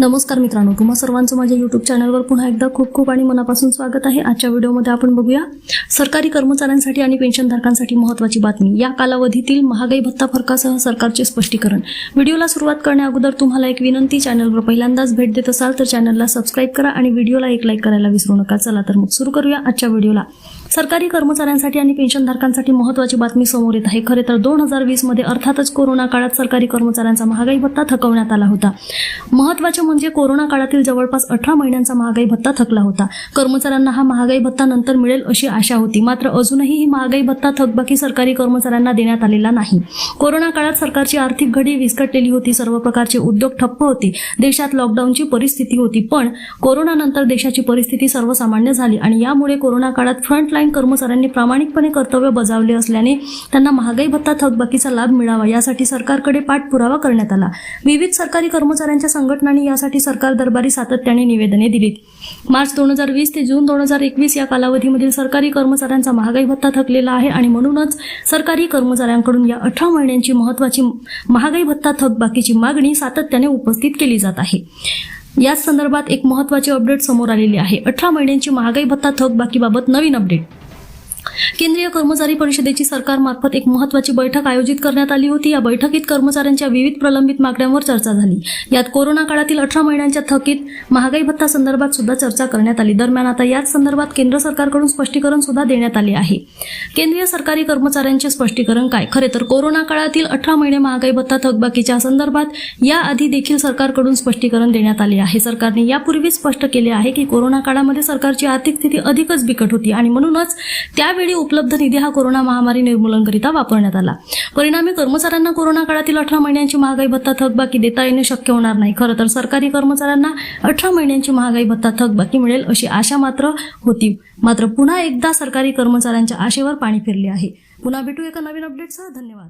नमस्कार मित्रांनो तुम्हा सर्वांचं माझ्या युट्यूब चॅनलवर पुन्हा एकदा खूप खूप आणि मनापासून स्वागत आहे. आजच्या व्हिडिओमध्ये आपण बघूया सरकारी कर्मचाऱ्यांसाठी आणि पेन्शनधारकांसाठी महत्त्वाची बातमी. या कालावधीतील महागाई भत्ता फरकासह सरकारचे स्पष्टीकरण. व्हिडिओला सुरुवात करण्याअगोदर तुम्हाला एक विनंती चॅनलवर पहिल्यांदाच भेट देत असाल तर चॅनलला सबस्क्राईब करा आणि व्हिडिओला एक लाईक करायला विसरू नका. चला तर मग सुरू करूया आजच्या व्हिडिओला. सरकारी कर्मचाऱ्यांसाठी आणि पेन्शनधारकांसाठी महत्त्वाची बातमी समोर येत आहे. खरे तर दोन हजार वीसमध्ये अर्थातच कोरोना काळात सरकारी कर्मचाऱ्यांचा महागाई भत्ता थकवण्यात आला होता. महत्त्वाच्या म्हणजे कोरोना काळातील जवळपास अठरा महिन्यांचा महागाई भत्ता थकला होता. कर्मचाऱ्यांना हा महागाई भत्ता नंतर मिळेल अशी आशा होती. मात्र अजूनही ही महागाई भत्ता थकबाकी सरकारी कर्मचाऱ्यांना देण्यात आलेला नाही. कोरोना काळात सरकारची आर्थिक घडी विस्कटलेली होती. सर्व प्रकारचे उद्योग ठप्प होते. देशात लॉकडाऊनची परिस्थिती होती. पण कोरोनानंतर देशाची परिस्थिती सर्वसामान्य झाली आणि यामुळे कोरोना काळात फ्रंटलाईन कर्मचाऱ्यांनी प्रामाणिकपणे कर्तव्य बजावले असल्याने त्यांना महागाई भत्ता थकबाकीचा लाभ मिळावा यासाठी सरकारकडे पाठपुरावा करण्यात आला. विविध सरकारी कर्मचाऱ्यांच्या संघटनांनी करण्यासाठी सरकार दरबारी सातत्याने निवेदने दिलीत. मार्च दोन हजार वीस ते जून दोन हजार एकवीस या कालावधीमधील सरकारी कर्मचाऱ्यांचा महागाई भत्ता थकलेला आहे आणि म्हणूनच सरकारी कर्मचाऱ्यांकडून या अठरा महिन्यांची महत्वाची महागाई भत्ता थकबाकीची मागणी सातत्याने उपस्थित केली जात आहे. याच संदर्भात एक महत्त्वाचे अपडेट समोर आलेली आहे. अठरा महिन्यांची महागाई भत्ता थकबाकीबाबत नवीन अपडेट. केंद्रीय कर्मचारी परिषदेची सरकारमार्फत एक महत्वाची बैठक आयोजित करण्यात आली होती. या बैठकीत कर्मचाऱ्यांच्या विविध प्रलंबित मागण्यांवर चर्चा झाली. यात कोरोना काळातील अठरा महिन्यांच्या थकीत महागाई भत्ता संदर्भात सुद्धा चर्चा करण्यात आली. दरम्यान आता याच संदर्भात केंद्र सरकारकडून स्पष्टीकरण सुद्धा देण्यात आले आहे. केंद्रीय सरकारी कर्मचाऱ्यांचे स्पष्टीकरण काय? खरे तर कोरोना काळातील अठरा महिने महागाई भत्ता थकबाकीच्या संदर्भात याआधी देखील सरकारकडून स्पष्टीकरण देण्यात आले आहे. सरकारने यापूर्वीच स्पष्ट केले आहे की कोरोना काळामध्ये सरकारची आर्थिक स्थिती अधिकच बिकट होती आणि म्हणूनच त्या त्यावेळी उपलब्ध निधी हा कोरोना महामारी निर्मूलनकरिता वापरण्यात आला. परिणामी कर्मचाऱ्यांना कोरोना काळातील अठरा महिन्यांची महागाई भत्ता थकबाकी देता येणे शक्य होणार नाही. खरं तर सरकारी कर्मचाऱ्यांना अठरा महिन्यांची महागाई भत्ता थकबाकी मिळेल अशी आशा मात्र होती. मात्र पुन्हा एकदा सरकारी कर्मचाऱ्यांच्या आशेवर पाणी फिरले आहे. पुन्हा भेटू एका नवीन अपडेटसह धन्यवाद.